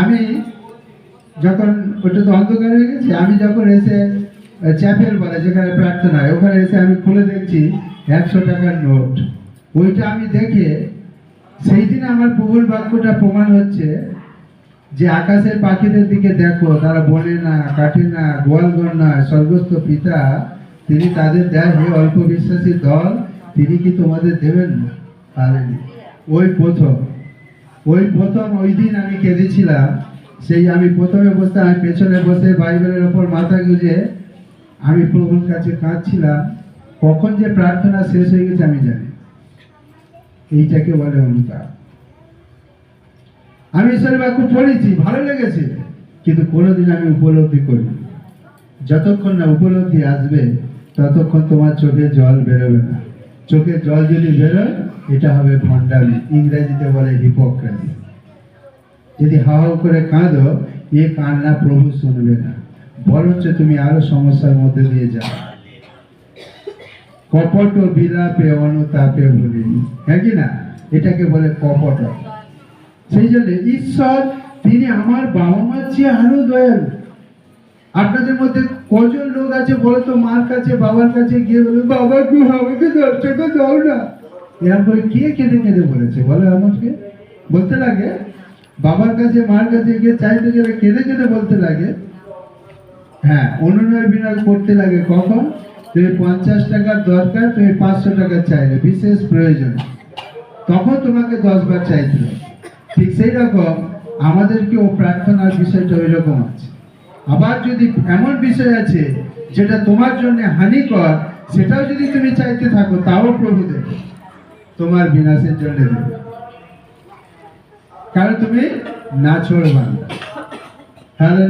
আমি যখন, ওটা তো অন্ধকার হয়ে গেছে, আমি যখন এসে চ্যাপেল বলে, যেখানে প্রার্থনা হয়, ওখানে এসে আমি খুলে দেখছি, একশো টাকার নোট। ওইটা আমি দেখে, সেই দিন আমার প্রবল বাক্যটা প্রমাণ হচ্ছে যে আকাশের পাখিদের দিকে দেখো, তারা বনে না কাটে না গোয়ালগর না, স্বর্গস্থ পিতা, তিনি তাদের দেয় হে অল্প বিশ্বাসী দল, তিনি কি তোমাদের দেবেন না? পারেনি। ওই প্রথম। ওই প্রথম ওই দিন আমি কেঁদেছিলাম। সেই আমি প্রথমে বসে, আমি পেছনে বসে বাইবেলের ওপর মাথা গুঁজে আমি প্রভুর কাছে কাঁদছিলাম। কখন যে প্রার্থনা শেষ হয়ে গেছে আমি জানি এইটাকে বলে অনুতাপ আমি ঈশ্বরের বাক্য পড়েছি, ভালো লেগেছে, কিন্তু কোনোদিন আমি উপলব্ধি করি যতক্ষণ না উপলব্ধি আসবে, ততক্ষণ তোমার চোখে জল বেরোবে না। চোখে জল যদি বেরোয়, এটা হবে ভণ্ডামি। ইংরেজিতে বলে হিপোক্রেসি যদি হাও হাও করে কাঁদো, এ কান্না প্রভু শুনবে না। বরঞ্চ তুমি আরও সমস্যার মধ্যে দিয়ে যাও। কপট ও বিলাপে, অনুতাপে ভুলিনি। হ্যাঁ কি না? এটাকে বলে কপট। সেই জন্য ঈশ্বর, তিনি আমার বাবা মার চেয়ে আরও দয়ালু। আপনাদের মধ্যে কজন লোক আছে বলো তো মার কাছে, বাবার কাছে গিয়ে বলে বাবা কি আমাকে দশ টাকা দাও না। এরকম করে কে কেঁদে কেঁদে বলেছে? বলো আমাকে বলতে লাগে? বাবার কাছে, মার কাছে গিয়ে চাইতে গেলে কেঁদে কেঁদে বলতে লাগে হ্যাঁ অনুনয় বিনয় করতে লাগে কখন? তুমি পঞ্চাশ টাকার দরকার, তুমি পাঁচশো টাকা চাইলে, বিশেষ প্রয়োজন। তখন তোমাকে দশ বার চাইতে হবে। ঠিক সেই রকম আমাদেরকে ও প্রার্থনার বিষয়টা ওই রকম আছে। আবার যদি এমন বিষয় আছে যেটা তোমার জন্য হানিকর, সেটাও যদি তুমি চাইতে থাকো, তাও প্রভু দেবে। তোমার বিনাশের জন্য দেবে। কারণ তুমি না ছড়বা হ্যালো